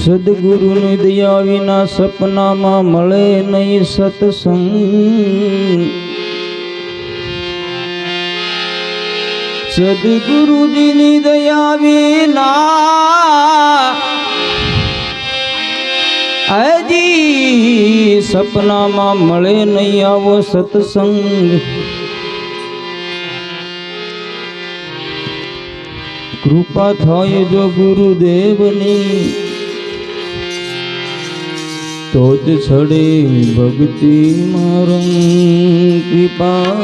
સદગુરુની દયા વિના સપનામાં મળે નહીં સત્સંગ સદગુરુજીની દયા વિના હજી સપનામાં મળે નહીં આવો સત્સંગ કૃપા થાય જો ગુરુદેવની તો જ છડે ભક્તિ મારમ કૃપા.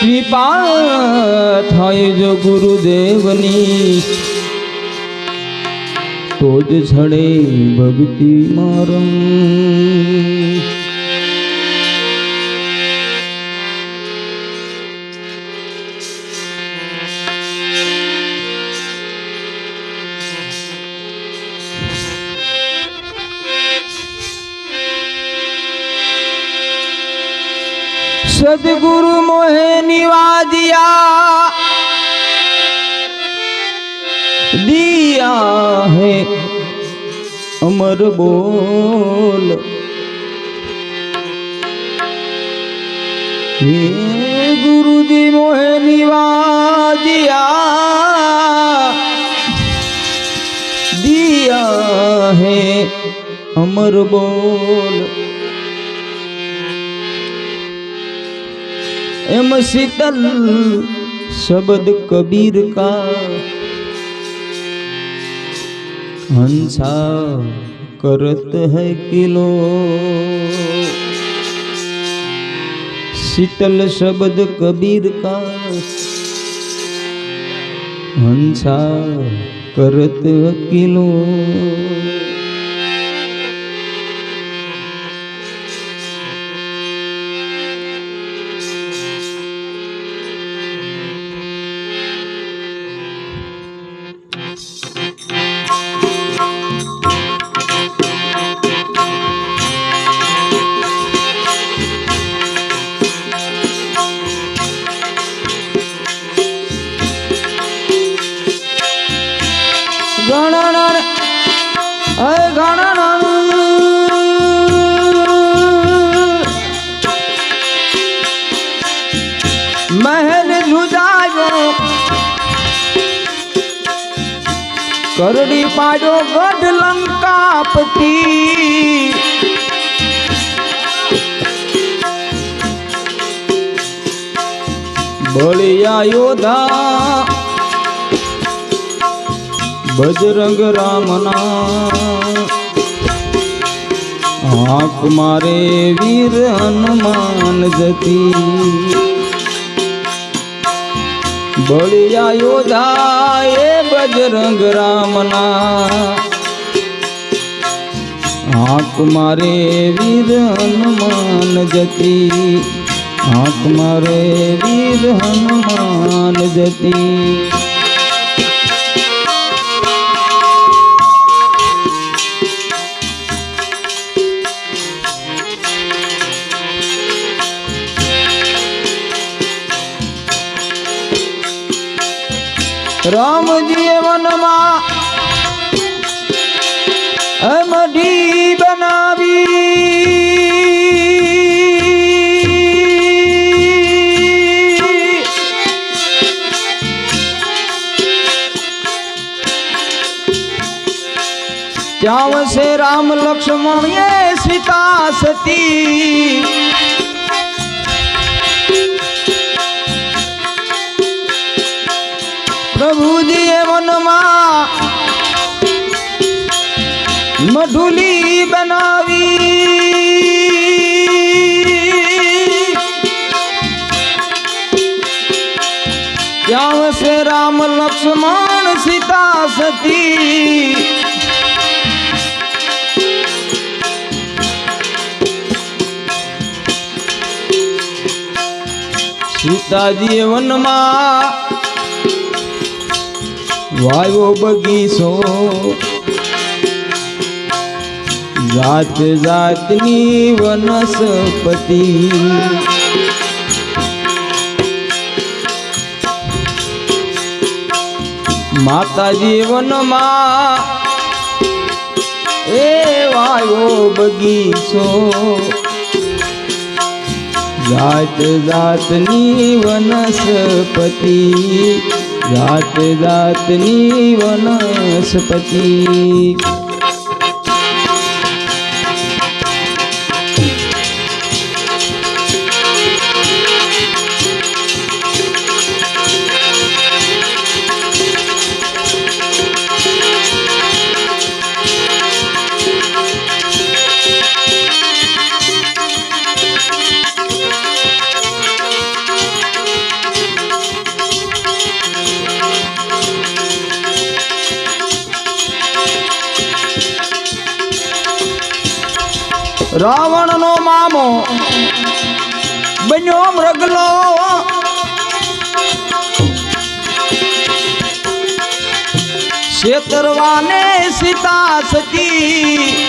કૃપા થાય જો ગુરુદેવની. તો જ છડે ભક્તિ મારમ सदगुरु मोहे निवादिया। दिया है अमर बोल। गुरु जी मोहे निवादिया। दिया है अमर बोल। एम शीतल शब्द कबीर का हंसा करत है किलो। शीतल शब्द कबीर का हंसा करत किलो। લંકાપતિ બળિયા યોધા, બજરંગ રામના. આંખ મારે વીર હનુમાન જતી. બળિયા યોધા એ બજરંગ રામના. આંખ મારે વીર હનુમાન જતી આંખ મારે વીર હનુમાન જતી રામજીએ રામ સીતાજીએ જીવનમાં વાયો બગીચો. જાત જાતની વનસ્પતિ. માતા જીવનમાં એ વાયો બગીચો. જાત જાતની વનસ્પતિ જાત જાતની વનસ્પતિ શેતરવાને સીતા સતી.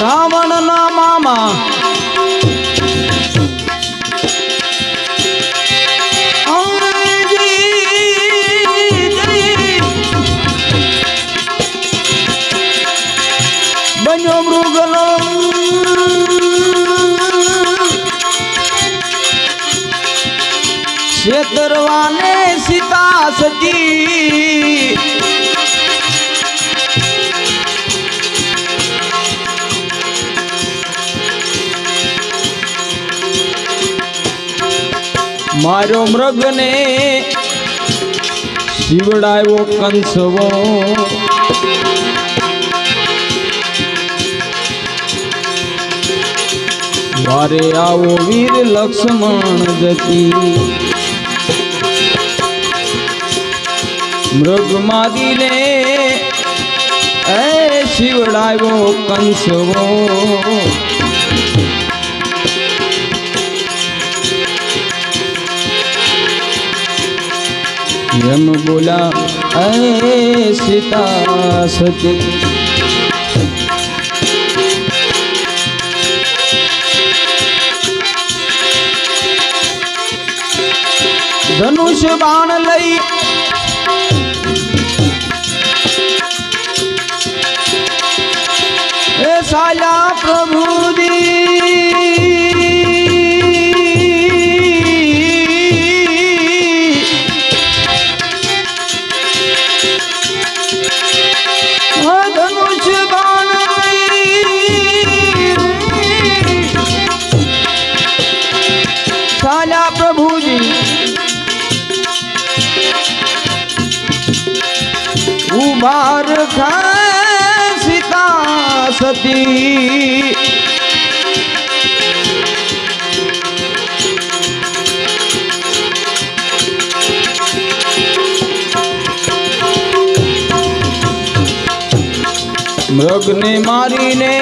રાવણના મામા શેતરવાને સીતા સતી. મારો મૃગને શિવડાયો કંસવો. વારે આવો વીર લક્ષ્મણ જતી. મૃગ માદીને એ શિવડાવ્યો કંસવો. એમ બોલા એ સીતા સતી ધનુષ બાણ લઈ ઉબાર ખા સીતા સતી મૃગને મારીને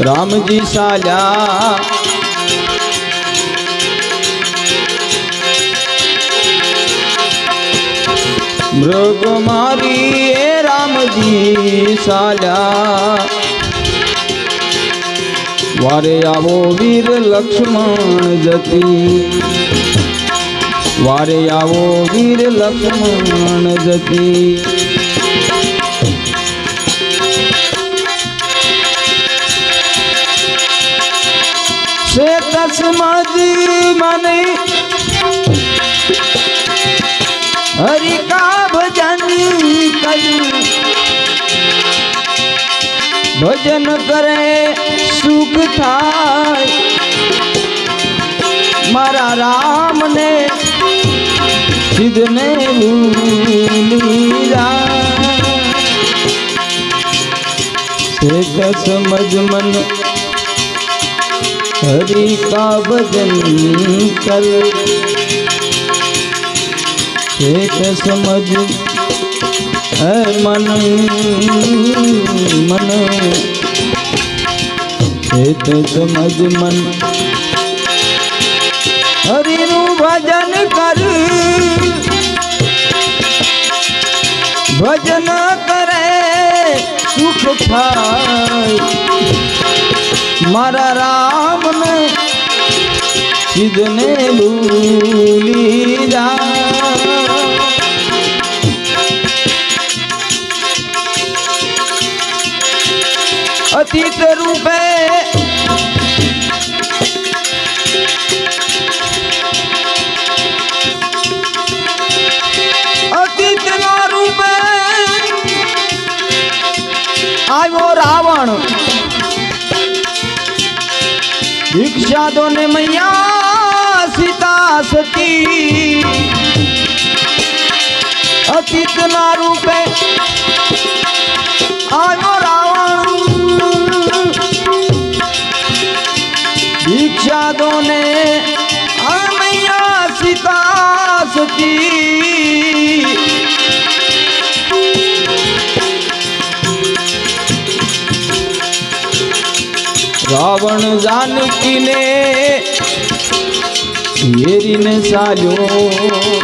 રામજી સાલ્યા મૃગ મારી એ રામજી સાલ્યા. વારે આવો વીર લક્ષ્મણ જતી. વારે આવો વીર લક્ષ્મણ જતી. ભજન કરે સુખ થાય મારા રામને સિદ્ધને ભૂલી જા છે સમજ મન હરિ કા ભજન કર એક સમજ હે મન મન એક સમજ મન હરિનું ભજન કર ભજન કરે સુખ થાય મારા રામને સિદ્ધને ભૂલી અતીત રૂપે અતીત ના રૂપે આવ્યો રાવણ. ભિક્ષા દો ને મૈયા સીતા સતી. અતીત ના રૂપે આવ્યો રાવણ. રાવણ જાનકીને ઘેરીને ચાલ્યો.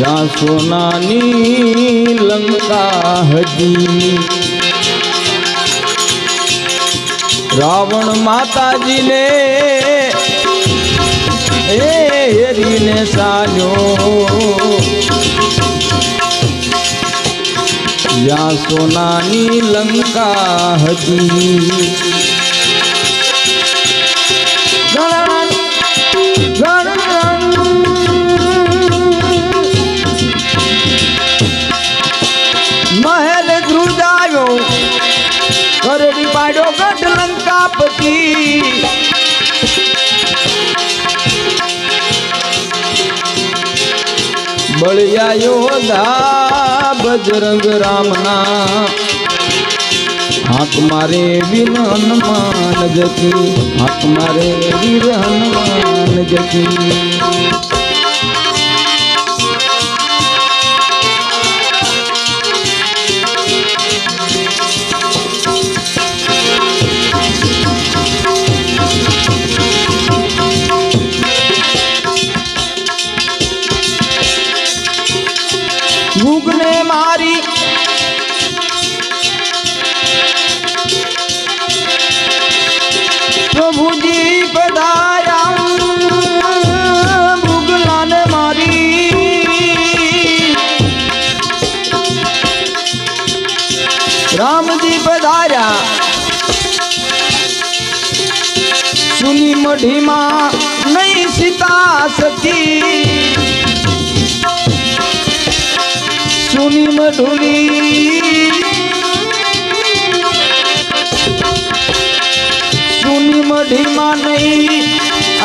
યા સોનાની લંકા હજી રાવણ માતાજીને એ હેરીને સાજો. યા સોનાની લંકા હતી. લંકાપતિ બળિયા યોધા બજરંગ રામના. હાથ મારે વીર હનુમાન જતી હાથ મારે વીર હનુમાન જતી राम जी पधारा। सुनी मढ़ी माँ नहीं सीता सती सुनी मधुली सुनी मढ़ी माँ नहीं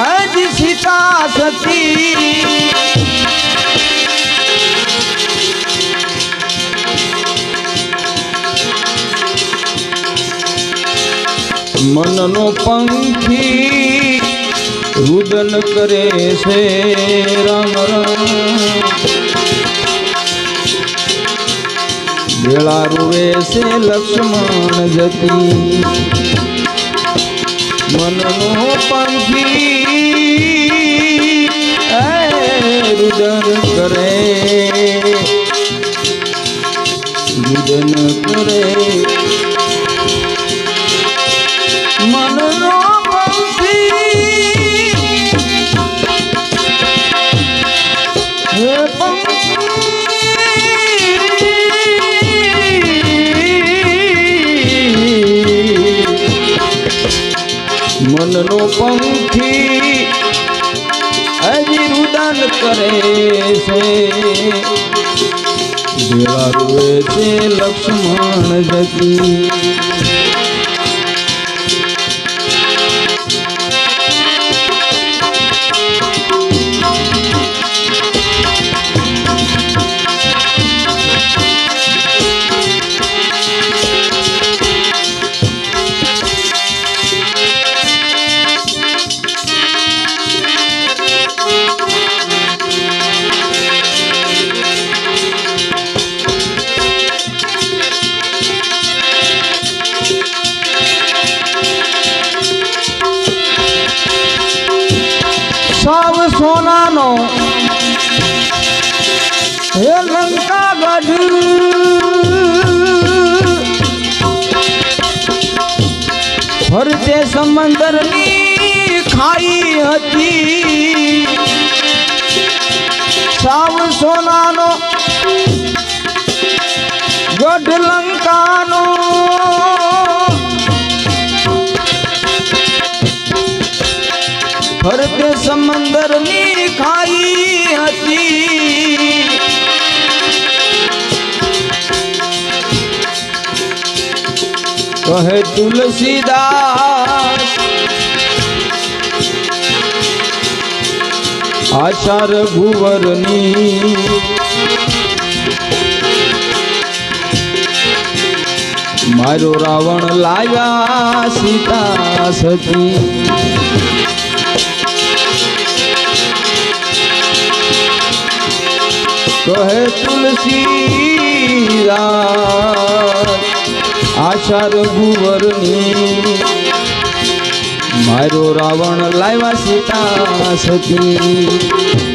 अज सीता सती મનનો પંખી રુદન કરે છે રામ રામ. વેળા રૂવે છે લક્ષ્મણ જતી. મનનો પંખી રુદન કરે. રુદન કરે. મનનો પંખી હજી રુદન કરે છે. દેવા રૂએ છે લક્ષ્મણ જતી. સોનાનો હે લંકા ગઢ ફરતે સમંદરની ખાઈ હતી. સાવ સોનાનો ગઢ લંકાનો કહે તુલસીદાસ આચાર ભુવરની મારો રાવણ લાવ્યા સીતા સતી કહે તુલસી આચાર ભુવરની મારો રાવણ લાવ્યા સીતા સતી